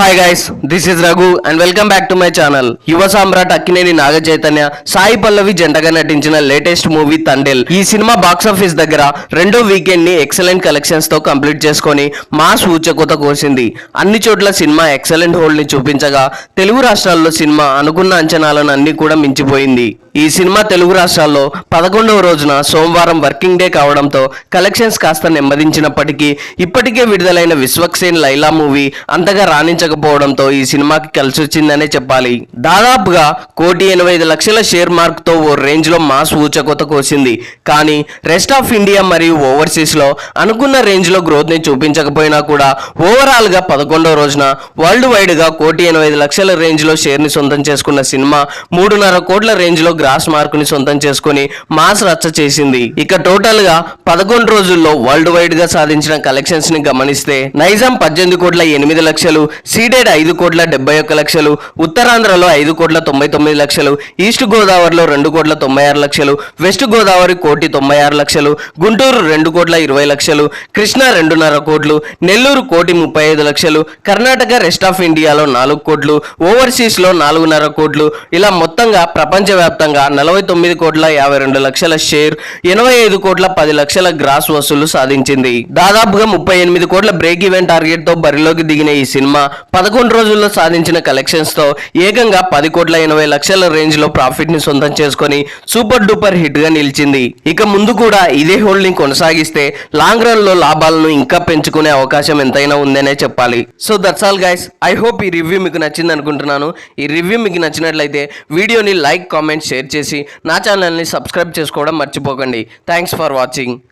Hi guys this is Raghu and welcome back to my channel Yuva Samrat Akkineni Naga Chaitanya Sai Pallavi జంటగా నటించిన latest movie Thandel ఈ cinema box office దగ్గర రెండో వీకెండ్ని excellent కలెక్షన్స్తో కంప్లీట్ చేసుకొని మాస్ ఊచకోత కోసింది. అన్ని చోట్ల సినిమా ఎక్సలెంట్ హోల్డ్ని చూపించగా తెలుగు రాష్ట్రాల్లో సినిమా అనుకున్న అంచనాలను అన్ని కూడా మించిపోయింది. ఈ సినిమా తెలుగు రాష్ట్రాల్లో పదకొండవ రోజున సోమవారం వర్కింగ్ డే కావడంతో కలెక్షన్స్ కాస్త నెమ్మదించినప్పటికీ ఇప్పటికే విడుదలైన విశ్వక్సేన్ లైలా మూవీ అంతగా రాణించ రాణించకపోవడంతో ఈ సినిమాకి కలిసి వచ్చిందనే చెప్పాలి. దాదాపుగా కోటి ఎనభై ఐదు లక్షల షేర్ మార్క్తో ఓ రేంజ్లో మాస్ ఊచకొత కోసింది. కానీ రెస్ట్ ఆఫ్ ఇండియా మరియు ఓవర్సీస్లో అనుకున్న రేంజ్లో గ్రోత్ని చూపించకపోయినా కూడా ఓవరాల్గా పదకొండవ రోజున వరల్డ్ వైడ్గా కోటి ఎనభై ఐదు లక్షల రేంజ్లో షేర్ని సొంతం చేసుకున్న సినిమా మూడున్నర కోట్ల రేంజ్లో గ్రాస్ మార్క్ని సొంతం చేసుకుని మాస్ రచ్చ చేసింది. ఇక టోటల్గా పదకొండు రోజుల్లో వరల్డ్ వైడ్గా సాధించిన కలెక్షన్స్ని గమనిస్తే నైజాం పద్దెనిమిది కోట్ల ఎనిమిది లక్షలు సీడెడ్ ఐదు కోట్ల డెబ్బై ఒక్క లక్షలు ఉత్తరాంధ్రలో ఐదు కోట్ల తొంభై తొమ్మిది లక్షలు ఈస్ట్ గోదావరిలో రెండు కోట్ల తొంభై ఆరు లక్షలు వెస్ట్ గోదావరి కోటి తొంభై ఆరు లక్షలు గుంటూరు రెండు కోట్ల ఇరవై లక్షలు కృష్ణా రెండున్నర కోట్లు నెల్లూరు కోటి ముప్పై ఐదు లక్షలు కర్ణాటక రెస్ట్ ఆఫ్ ఇండియాలో నాలుగు కోట్లు ఓవర్సీస్లో నాలుగున్నర కోట్లు ఇలా మొత్తంగా ప్రపంచవ్యాప్తంగా నలభై తొమ్మిది కోట్ల యాభై రెండు లక్షల షేర్ ఎనభై ఐదు కోట్ల పది లక్షల గ్రాస్ వసూలు సాధించింది. దాదాపుగా ముప్పై ఎనిమిది కోట్ల బ్రేక్ ఈవెన్ టార్గెట్తో బరిలోకి దిగిన ఈ సినిమా పదకొండు రోజుల్లో సాధించిన కలెక్షన్స్తో ఏకంగా పది కోట్ల ఎనభై లక్షల రేంజ్లో ప్రాఫిట్ని సొంతం చేసుకొని సూపర్ డూపర్ హిట్గా నిలిచింది. ఇక ముందు కూడా ఇదే హోల్డింగ్ కొనసాగిస్తే లాంగ్ రన్లో లాభాలను ఇంకా పెంచుకునే అవకాశం ఎంతైనా ఉందనే చెప్పాలి. So that's all guys I hope ఈ రివ్యూ మీకు నచ్చింది అనుకుంటున్నాను. ఈ రివ్యూ మీకు నచ్చినట్లయితే వీడియోని లైక్ కామెంట్ షేర్ చేసి నా ఛానల్ని సబ్స్క్రైబ్ చేసుకోవడం మర్చిపోకండి. Thanks for watching